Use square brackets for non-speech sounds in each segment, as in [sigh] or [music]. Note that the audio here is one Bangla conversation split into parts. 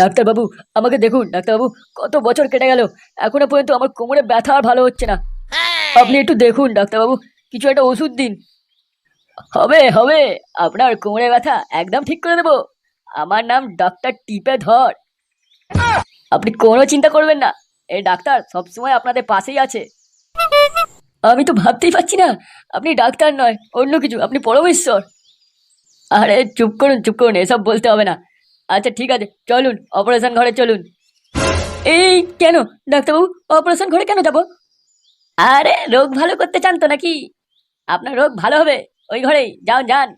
ডাক্তারবাবু আমাকে দেখুন ডাক্তারবাবু কত বছর কেটে গেল। এখনও পর্যন্ত আমার কোমরে ব্যথা আর ভালো হচ্ছে না। আপনি একটু দেখুন ডাক্তারবাবু কিছু একটা ওষুধ দিন। হবে হবে আপনার কোমরে ব্যথা একদম ঠিক করে দেবো। আমার নাম ডক্টর টিপে ধর। আপনি কোনো চিন্তা করবেন না এই ডাক্তার সবসময় আপনাদের পাশেই আছে। আমি তো ভাবতেই পারছি না আপনি ডাক্তার নয় অন্য কিছু আপনি পরমেশ্বর। আরে চুপ করুন চুপ করুন এসব বলতে হবে না। আচ্ছা ঠিক আছে চলুন অপারেশন ঘরে চলুন। এই কেন ডাক্তারবাবু অপারেশন ঘরে কেন যাব? আরে রোগ ভালো করতে চান তো নাকি? আপনার রোগ ভালো হবে ওই ঘরেই যাও যান।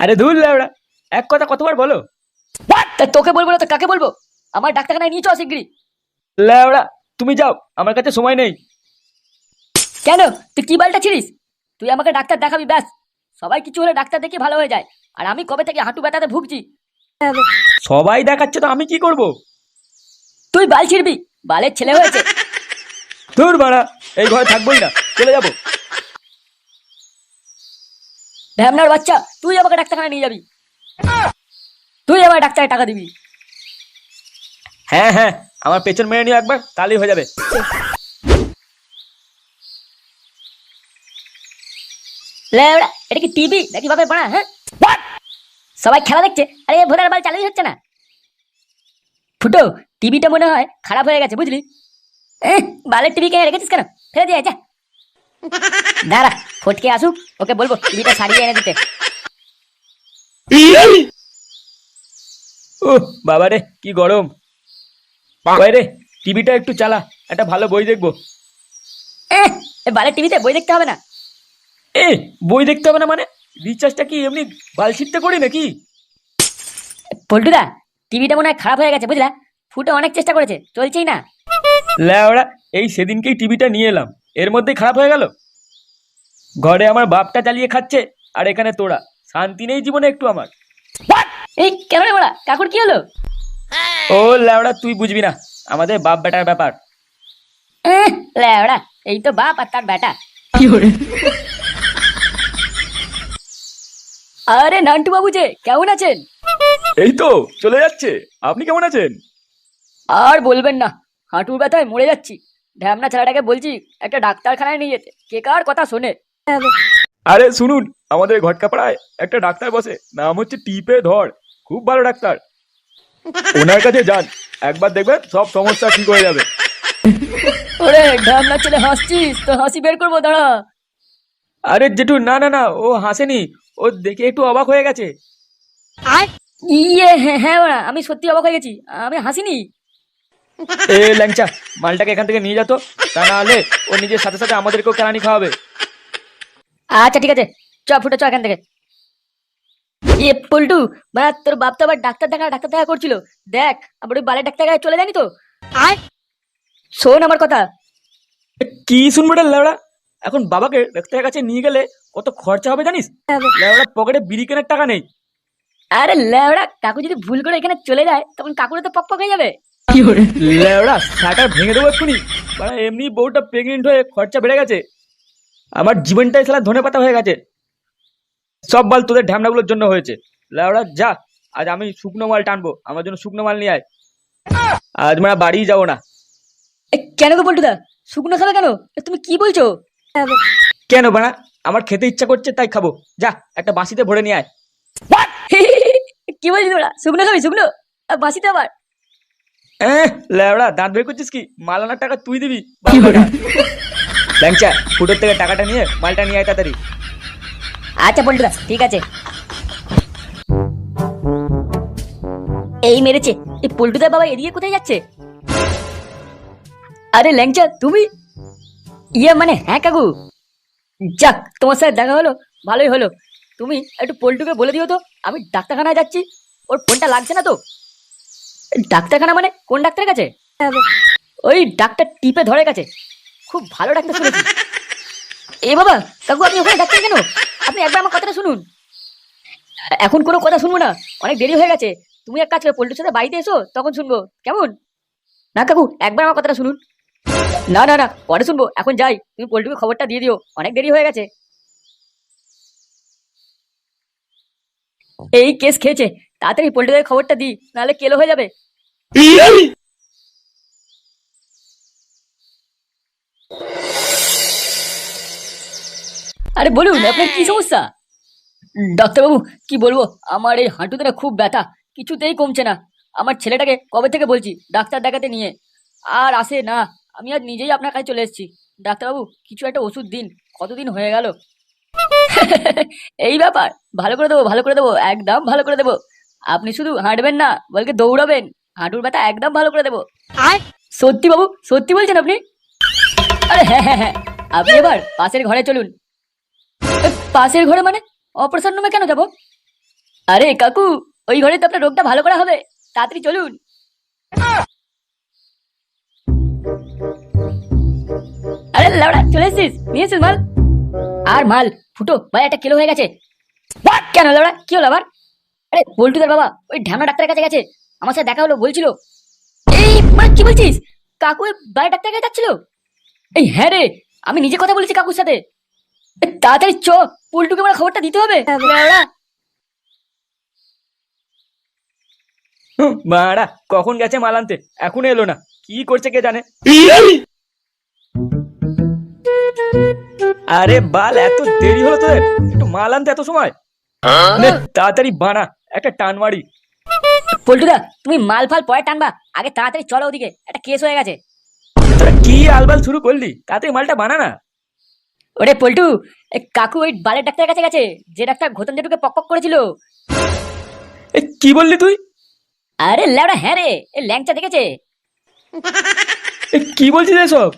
আরে ধুর ল্যাবড়া এক কথা কতবার বলো? তা তোকে বলব না তো কাকে বলব? আমার ডাক্তারখানায় নিয়ে চল শিগগিরি ল্যাবড়া তুমি যাও আমার কাছে সময় নেই। কেন? তুই কি বালটা ছিলিস? তুই আমাকে ডাক্তার দেখাবি ব্যাস। সবাই কিছু হলে ডাক্তার দেখে ভালো হয়ে যায়। আর আমি কবে থেকে হাঁটু ব্যথাতে ভুগছি? সবাই দেখাচ্ছে তো আমি কি করব? তুই বাল ছিড়বি বালের ছেলে হয়েছে। ধুর বাড়া এই ঘরে থাকবোই না চলে যাব। ভ্যামনার বাচ্চা তুই আমাকে ডাক্তারখানায় নিয়ে যাবি। তুই আমার ডাক্তারের টাকা দিবি। হ্যাঁ হ্যাঁ আমার পেছন মেরে নিও একবার তাহলেই হয়ে যাবে। লেওড়া এটা কি টিভি? নাকি বাপের পড়া হ্যাঁ? সবাই খেলা দেখছে। আরে ভোটার বাল চালুই হচ্ছে না। ফুটো টিভিটা মনে হয় খারাপ হয়ে গেছে বুঝলি? বালের টিভি কে রেখেছিস কেন? ফেলে দিয়ে যা। দাঁড়া ফটকে আসুক ওকে বলব টিভিটা সারিয়ে এনে দিতে। ও বাবা রে কি গরম। রে টিভিটা একটু চালা একটা ভালো বই দেখব। বালের টিভিতে বই দেখতে হবে না। এ বই দেখতে হবে না মানে? রিচার্জটা কি এমনি বালছিটতে করি নাকি? পল্টুদা টিভিটা মনে হয় খারাপ হয়ে গেছে বুঝলা? ফুটো অনেক চেষ্টা করেছে চলছেই না। ল্যাওড়া এই সেদিনকেই টিভিটা নিয়ে এলাম এর মধ্যেই খারাপ হয়ে গেল। ঘরে আমার বাপটা চালিয়ে খাচ্ছে আর এখানে তোরা শান্তি নেই জীবনে একটু আমার। এই কেন রে বড়া কাকুর কি হলো? ও ল্যাওড়া তুই বুঝবি না আমাদের বাপ বেটার ব্যাপার। লেওড়া এই তো বাপ আর তার বেটা আরে নান্টু বাবু যে কেমন আছেন? এই তো চলে যাচ্ছে। আপনি কেমন আছেন? আর বলবেন না হাঁটুর ব্যথায় মরে যাচ্ছি। ঢ্যামনা ছেলেটাকে বলছি একটা ডাক্তারখানায় নিয়ে যেতে। কে কার কথা শোনে? আরে শুনুন আমাদের ঘটকাপাড়ায় একটা ডাক্তার বসে। নাম হচ্ছে টিপে ধর। খুব ভালো ডাক্তার। ওনার কাছে যান। একবার দেখবেন সব সমস্যা ঠিক হয়ে যাবে। ওরে ঢ্যামনা ছেলে হাসছিস? তো হাসি বের করব দাঁড়া। আরে জেঠু না না না ও হাসেনি। ও দেখে একটু অবাক হয়ে গেছে। ইয়ে হ্যাঁ হ্যাঁ ওরা আমি সত্যি অবাক হয়ে গেছি আমি হাসিনি। এ ল্যাংচা মালটাকে এখান থেকে নিয়ে যেত তা না হলে ও নিজের সাথে সাথে আমাদেরকেও কেরানি খাওয়াবে। আচ্ছা ঠিক আছে চ ফুটে চ এখান থেকে। এ পল্টু মানে তোর বাপ তো আবার ডাক্তার দেখা ডাক্তার দেখা করছিল। দেখ আবার ওই বালের ডাক্তার চলে যায়নি তো? আয় শোন আমার কথা। কি শুনব রে ল্যাওড়া? এখন বাবাকে ডাক্তারের কাছে নিয়ে গেলে কত খরচা হবে জানিস? ল্যাওড়া পকেটে বিড়ি কেনার টাকা নেই। আরে লেওড়া কাকু যদি ভুল করে এখানে চলে যায় তখন কাকুরে তো পক হয়ে যাবে। ল্যাওড়া শাটার ভেঙে দেবো এক্ষুনি। মানে এমনি বউটা প্রেগনেন্ট হয়ে খরচা বেড়ে গেছে। আমার জীবনটাই সালা ধনে পাতা হয়ে গেছে। সব মাল তোদের ঢ্যামনাগুলোর জন্য হয়েছে। ল্যাওড়া যা আজ আমি শুকনো মাল টানবো। আমার জন্য শুকনো মাল নিয়ে আয়। আজ মানে বাড়ি যাব না। এ, কেন গো পল্টুদা শুকনো খাবে কেন? তুমি কি বলছো? কেন বানা আমার খেতে ইচ্ছা করছে তাই খাব। যা একটা বাঁশিতে ভরে নিয়ে আয়। [laughs] কি বলছিস তোরা? শুকনো খাবি শুকনো? বাসিতে আবার? ল্যাওড়া দাঁত বের করছিস কি? মাল আনার টাকা তুই দিবি ল্যাংচা ফুটোর থেকে টাকাটা নিয়ে মালটা নিয়ে আয় তাড়াতাড়ি। আচ্ছা পল্টুদা ঠিক আছে। এই মেরেছে এই পল্টুদার বাবা এদিকে কোথায় যাচ্ছে? আরে ল্যাংচা তুমি ইয়ে মানে হ্যাঁ কাকু? যাক, তোমার সাথে দেখা হলো, ভালোই হলো। তুমি একটু পল্টুকে বলে দিও তো, আমি ডাক্তারখানায় যাচ্ছি। ওর ফোনটা লাগছে না তো? ডাক্তারখানা মানে কোন ডাক্তারের কাছে? ওই ডাক্তার টিপে ধরে গেছে। খুব ভালো ডাক্তার শুনেছি। এ বাবা, কাকু, আপনি ওখানে ডাক্তার কেন? আপনি একবার আমার কথাটা শুনুন। এখন কোনো কথা শুনব না, অনেক দেরি হয়ে গেছে। তুমি এক কাজ করে পোল্ট্রির সাথে বাড়িতে এসো, তখন শুনব। কেমন? না কাকু, একবার আমার কথাটা শুনুন। না না না, পরে শুনব। এখন যাই, তুমি পোল্টুকে খবরটা দিয়ে দিও। অনেক দেরি হয়ে গেছে। এই কেস খেয়েছে। তাড়াতাড়ি পোল্টুকে খবরটা দিই, নাহলে কেলো হয়ে যাবে। আরে বলুন, আপনার কি সমস্যা? ডাক্তারবাবু, কি বলব? আমার এই হাঁটুতে খুব ব্যথা, কিছুতেই কমছে না। আমার ছেলেটাকে কবে থেকে বলছি? ডাক্তার দেখাতে নিয়ে। আর আসে না। আমি আজ নিজেই আপনার কাছে চলে এসেছি। ডাক্তারবাবু কিছু একটা ওষুধ দিন। কতদিন হয়ে গেল? এই ব্যাপার ভালো করে দেবো ভালো করে দেবো একদম ভালো করে দেবো। আপনি শুধু হাঁটবেন না বলকে দৌড়াবেন। হাঁটুর ব্যথা একদম ভালো করে দেবো। সত্যি বাবু সত্যি বলছেন আপনি? আরে হ্যাঁ হ্যাঁ হ্যাঁ আপনি এবার পাশের ঘরে চলুন। পাশের ঘরে মানে? অপারেশন রুমে কেন যাব? আরে কাকু ওই ঘরে তো আপনার রোগটা ভালো করা হবে। তাড়াতাড়ি চলুন। লাউড়া চলে এসেছিস? নিয়ে এসেছিস মাল? আর মাল ফুটো ভাই একটা কিলো হয়ে গেছে। কেন লাউড়া? কি হলো আবার? আরে বল্টুদার বাবা ওই ঢ্যামনা ডাক্তারের কাছে গেছে। আমার সাথে দেখা হলো বলছিল এই মানে কি বলছিস? কাকু ওই বাইরে ডাক্তারের কাছে যাচ্ছিল? এই হ্যাঁ রে আমি নিজে কথা বলেছি কাকুর সাথে। তাড়াতাড়ি চ পুলটুকে আমার খবরটা দিতে হবে। লাউড়া। হুঁ, মারা কখন গেছে মাল আনতে? এখনও এলো না। কি করছে কে জানে? আরে বাল এত দেরি হলো তোদের? একটু মাল আনতে এত সময়? নে, তাড়াতাড়ি বানা একটা টান মারি পল্টুদা তুমি মাল ফাল পরে টানবা। আগে তাড়াতাড়ি চলো ওদিকে একটা কেস হয়ে গেছে। তোরা কি আলবাল শুরু করলি? তাতে মালটা বানা না। ওরে পল্টু এ কাকু ওই বালের ডাক্তারের কাছে গেছে যে ডাক্তার ঘতন জেঠুকে পক পক করেছিল। এ, কি বললি তুই? আরে ল্যাবড়া হ্যাঁ রে এ ল্যাংচা দেখেছে। এ, কি বলছিস এসব?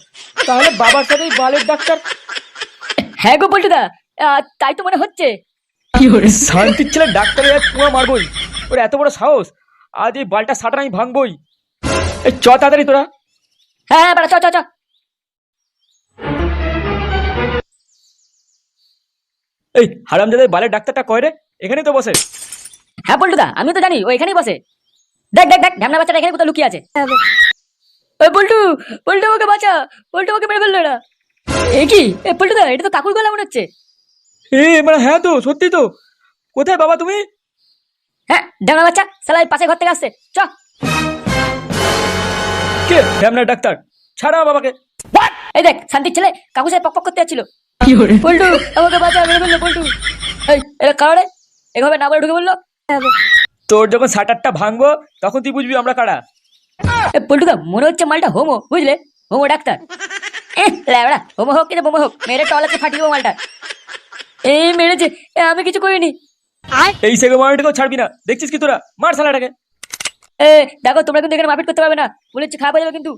তাহলে বাবার সাথে ওই বালের ডাক্তার। হ্যাঁ গো পল্টুদা আহ, তাই তো মনে হচ্ছে। শান্তির ছেলে ডাক্তারের আজ পুয়া মারবই। ওর এত বড় সাহস আজ এই বালটা সাটার আমি ভাঙবই। এই চ তাড়াতাড়ি তোরা। হ্যাঁ হ্যাঁ বাড়া চ চ চ। এই হারামজাদের বালের ডাক্তারটা কয় রে? এখানেই তো বসে। হ্যাঁ পল্টুদা আমি তো জানি ও এখানেই বসে। দেখ দেখ দেখ ঢ্যামনা বাচ্চাটা এখানে কোথাও লুকিয়ে আছে। ওই পল্টু পল্টু আমাকে বাঁচা পল্টু আমাকে মেরে ফেলল না এ কি? এ পল্টুদা এটা তো কাকুর গলা মনে হচ্ছে। এ মানে হ্যাঁ তো সত্যি তো। কোথায় বাবা তুমি? হ্যাঁ ঢ্যামনা বাচ্চা সালা পাশে ঘর থেকে আসছে। চ। কে? ড্যামনার ডাক্তার। ছাড়া বাবাকে। এই দেখ শান্তির ছেলে কাকু সাহেব পক পক করতে যাচ্ছিল। পল্টু আমাকে বাঁচা মেরে ফেলল পল্টু। এই এটা কারণে এভাবে না বলে ঢুকে বলল তোর যখন শাটারটা ভাঙবো তখন তুই বুঝবি আমরা কারা। পল্টুদা মনে হচ্ছে মালটা হোমো বুঝলে হোমো ডাক্তার ল্যাবড়া হোমো হোক কিন্তু বোমো হোক মেরে টলাতে ফাটিয়ে মালটা এই মেরেছে এ, আমি কিছু করিনি এই সেগো মারটাকেও ছাড়বি না দেখছিস কি তোরা মার শালাটাকে এ দেখো তোমরা কিন্তু এখানে মারপিট করতে পারবে না বলেছি হয়ে যাবে কিন্তু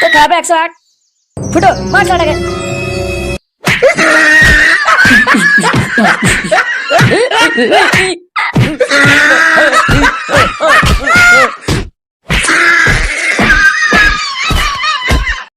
তো খারাপ একশো আট ফুটো মার শালাটাকে